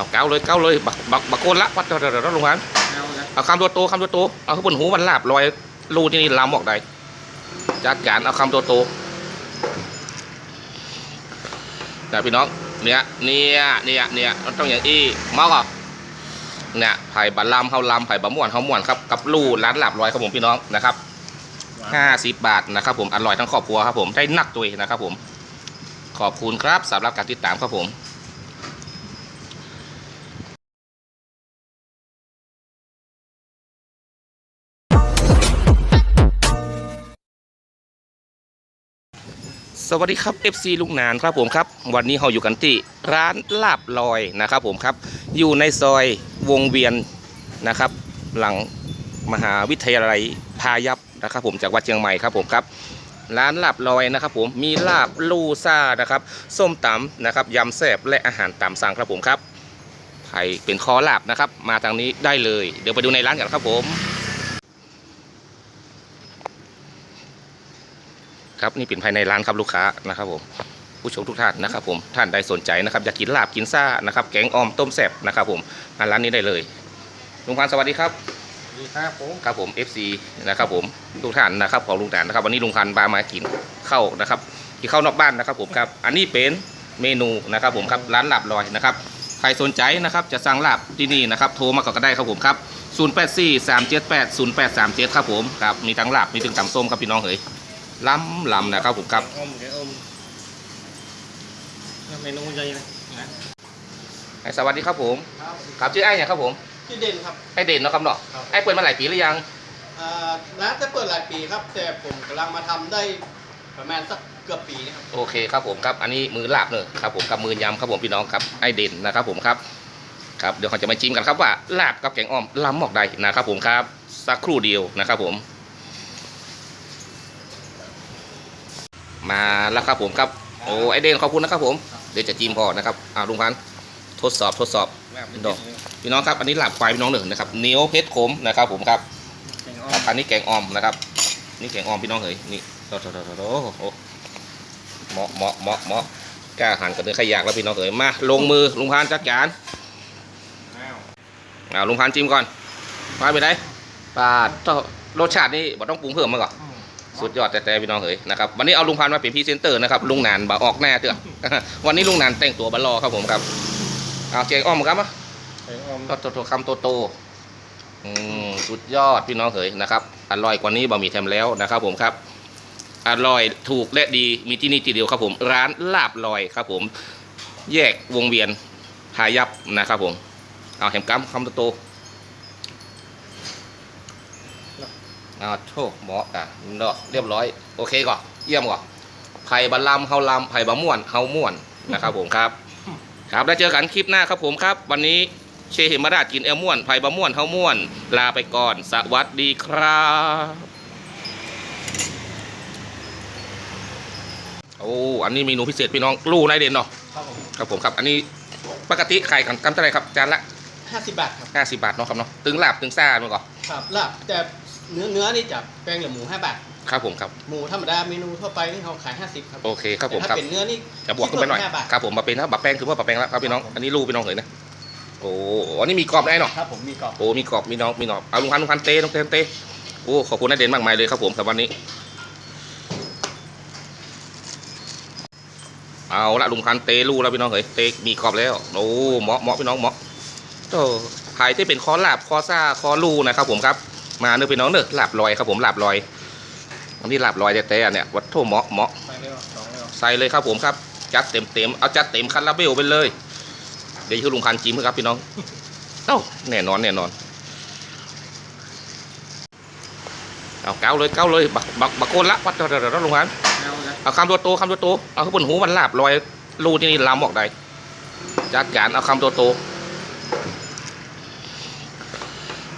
เอาเก้าเลยเก้าเลยบักบักบักโกนละวัดเดี๋ยวเดี๋ยวเดี๋ยวลุงพันเอาละเอาคำตัวโตคำตัวโตเอาขึ้นบนหูมันลาบลอยรูที่นี่ลำออกได้จัดการเอาคำตัวโตนะพี่น้องเนี่ยเนี่ยเนี่ยเนี่ยมันต้องอย่างอี้เมาก่อนเนี่ยไผ่บะลำเฮาลำไผ่บะม่วนเฮาม่วนครับกับลูร้านลาบลอยครับผมพี่น้องนะครับห้าสิบบาทนะครับผมอร่อยทั้งครอบครัวครับผมได้นักตุยนะครับผมขอบคุณครับสำหรับการติดตามครับผม สวัสดีครับ FC ลุงนานครับผมครับ วันนี้เราอยู่กันที่ร้านลาบลอยนะครับผมครับ อยู่ในซอยวงเวียนนะครับ หลังมหาวิทยาลัยพายัพนะครับผมจากวัดเชียงใหม่ครับผมครับ ร้านลาบลอยนะครับผมมีลาบลูซ่านะครับส้มตำนะครับยำแซ่บและอาหารตามสั่งครับผมครับใครเป็นคอลาบนะครับ มาทางนี้ได้เลย เดี๋ยวไปดูในร้านกันครับผม ครับนี่เป็นภายในร้านครับลูกค้านะครับผมผู้ชมทุกท่านนะครับผมท่านใดสนใจนะครับอยากกินลาบกินซ่านะครับแกงอ่อมต้มแซ่บนะครับผมมาร้านนี้ได้เลยลุงพันธุ์สวัสดีครับดีครับผมครับผม FC นะครับผมทุกท่านนะครับของลุงแตนนะครับวันนี้ลุงพันธุ์พามากินข้าวนะครับกินข้าวนอกบ้านนะครับผมครับอันนี้เป็นเมนูนะครับผมครับร้านลาบลอยนะครับใครสนใจนะครับจะสั่งลาบที่นี่นะครับโทรมาก่อนก็ได้ครับผมครับ 084 378 0837 ครับผมครับมีทั้งลาบมีถึงตำส้มครับพี่น้องเอ๋ย ล้ำลำนะครับผมครับแกงอมแกงอมเมนูใหญ่เลยนะไอ้สวัสดีครับผมครับครับชื่อไอ้เนี่ยครับผมที่เด่นครับไอ้เด่นเนาะครับเนาะครับไอ้เปิดมาหลายปีหรือยังอ่าร้านจะเปิดหลายปีครับ แต่ผมกำลังมาทำได้ประมาณสักเกือบปีนะครับโอเคครับผมครับอันนี้มือลาบเนอะครับผมกับมือยำครับผมพี่น้องครับไอ้เด่นนะครับผมครับครับเดี๋ยวเราจะมาชิมกันครับว่าลาบกับแกงอ่อมล้ำออกได้นะครับผมครับสักครู่เดียวนะครับผม มาแล้วครับผมครับโอ้ไอเด่นขอบคุณนะครับผม เดี๋ยวจะจิ้มพอนะครับอ่าลุงพันทดสอบทดสอบดอกพี่น้องครับอันนี้หลาบควายพี่น้องหนึ่งนะครับเหนียวเพชรขมนะครับ ผมครับแกงอครับอันนี้แกงออมนะครับ นี่แกงออมพี่น้องเอ๋ยนี่โตโตโตโตโอ้เหมาะเหมาะเหมาะเหมาะกล้าหันกับเนื้อขยากแล้วพี่น้องเอ๋ยมาลงมือลุงพานจัดการอ้าลุงพานจิ้มก่อนมาไปไหนปลาดรสชาตินี่บ่ต้องปรุงเพิ่มมาก่อน สุดยอดแต่แต่พี่น้องเอ๋ยนะครับวันนี้เอาลุงพานมาเป็นพรีเซนเตอร์นะครับลุงหนานบ่ออกหน้าเตือนวันนี้ลุงหนานแต่งตัวบารอครับผมครับเอาแกงอ่อมครับมาแกงอมโตโตคำโตโตๆอืมสุดยอดพี่น้องเอ๋ยนะครับอร่อยกว่านี้บะหมี่แถมแล้วนะครับผมครับอร่อยถูกและดีมีที่นี่ที่เดียวครับผม ร้านลาบลอยครับผม แยกวงเวียนหายับนะครับผม เอาแหมกัมคำโตๆเอาโชคหมออะเนาะเรียบร้อย โอเคก่อนเยี่ยมก่อนไผ่บะลำเฮาลำไผ่บะม่วนเฮาม่วนนะครับผมครับ ครับแล้วเจอกันคลิปหน้าครับผมครับ วันนี้เชหิมราชกินเอลม่วนไผ่บะม่วนเฮาม่วน ลาไปก่อน สวัสดีครับโอ้อันนี้เมนูพิเศษพี่น้องลู่นายเด่นเนาะครับผมครับผมครับ อันนี้ปกติไข่กันกันเท่าไหรครับจานละ 50 บาทครับ 50 บาทเนาะครับเนาะตึงลาบตึงซ่ามันก่อนครับลาบแต่ เนื้อเนื้อนี่จะแปลงเหลือหมู5บาทครับผมครับหมูธรรมดาเมนูทั่วไปนี่เขาขาย50ครับโอเคครับผมแต่ครัถ้าบเป็นเนื้อนี่จะบวกขึ้นไปหน่อยคิดเพิ่ม5บาท ครับผมมาเป็นนะบักแป้งคือว่าบักแป้งแล้วครับพี่น้องอันนี้ลู่พี่น้องเห็นนะโอ้อันนี้มีกรอบได้เนาะครับผมมีกรอบ โอ้มีกรอบมีน้องมีน้องเอาลุงพันธุ์ลุงพันธุ์เต้น้องเต้น้องเต้โอ้ขอบคุณนายเด่นมากมายเลยครับผมสำหรับวันนี้ เอาละลุงพันธุ์เต้รู้แล้วพี่น้องเฮ้ยเต้มีกรอบแล้วโอ้เหมาะเหมาะพี่น้องเหมาะโอ้ใครที่เป็นคอลาบคอซ่าคอลูนะครับผมครับ มาเนื้อพี่น้องเนื้อลาบลอยครับผมลาบลอยอันนี้ลาบลอยแต่ๆเนี่ยวัดโทเหมาะเหมาะไปเร็วสองเร็วใส่เลยครับผมครับ จัดเต็มเต็มๆเอาจัดเต็มคันลาเบลไปเลย เดี๋ยวชื่อลุงพันธุ์จิ้มครับพี่น้องเอ้าแน่นอนแน่นอนเอาเก้าเลยเก้าเลยบักบักบักโกนละวัดเดี๋ยวเดี๋ยวเดี๋ยวลุงพันธุ์เอาละเอาคำตัวโตคำตัวโตเอาขึ้นบนหูมันลาบลอยรูที่นี่ลำออกได้จัดการเอาคำตัวโต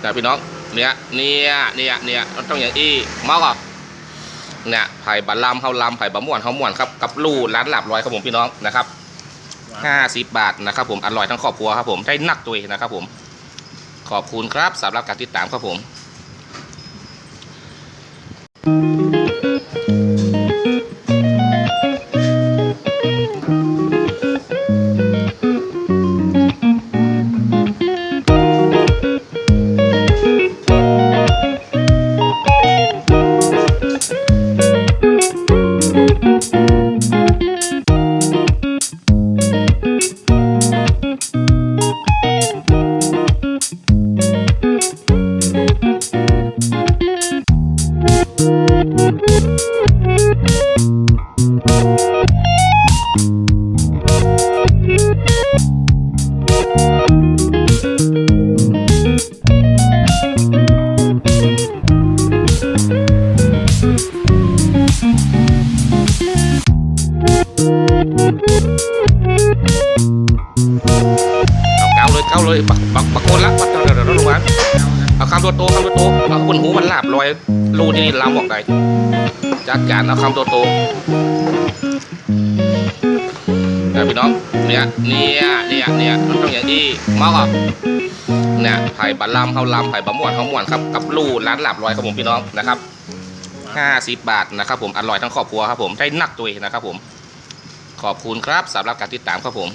นะพี่น้อง เนี่ยเนี่ยเนี่ยเนี่ยต้องอย่างอี้เมาก่ะเนี่ยไผ่บะลำเฮาลำไผ่บะม่วนเฮาม่วนครับกับลู่ร้านลาบลอยครับผมพี่น้องนะครับห้าสิบบาทนะครับผมอร่อยทั้งครอบครัวครับผมได้นักตุยนะครับผม ขอบคุณครับสำหรับการติดตามครับผมเล ตัวโตคำตัวโตเอาบนหูมันลาบลอยรูที่นี่ลามออกได้จัดการเอาคำตัวโตเดี๋ยวพี่น้องเนี่ยเนี่ยเนี่ยเนี่ยมันต้องอย่างนี้มากอะเนี่ยไผ่บะลำเขาลำไผ่บะม่วนเขาม่วนครับกับลูร้านลาบลอยครับผมพี่น้องนะครับห้าสิบบาทนะครับผมอร่อยทั้งครอบครัวครับผมได้นักตัวเองนะครับผมขอบคุณครับสำหรับการติดตามครับผม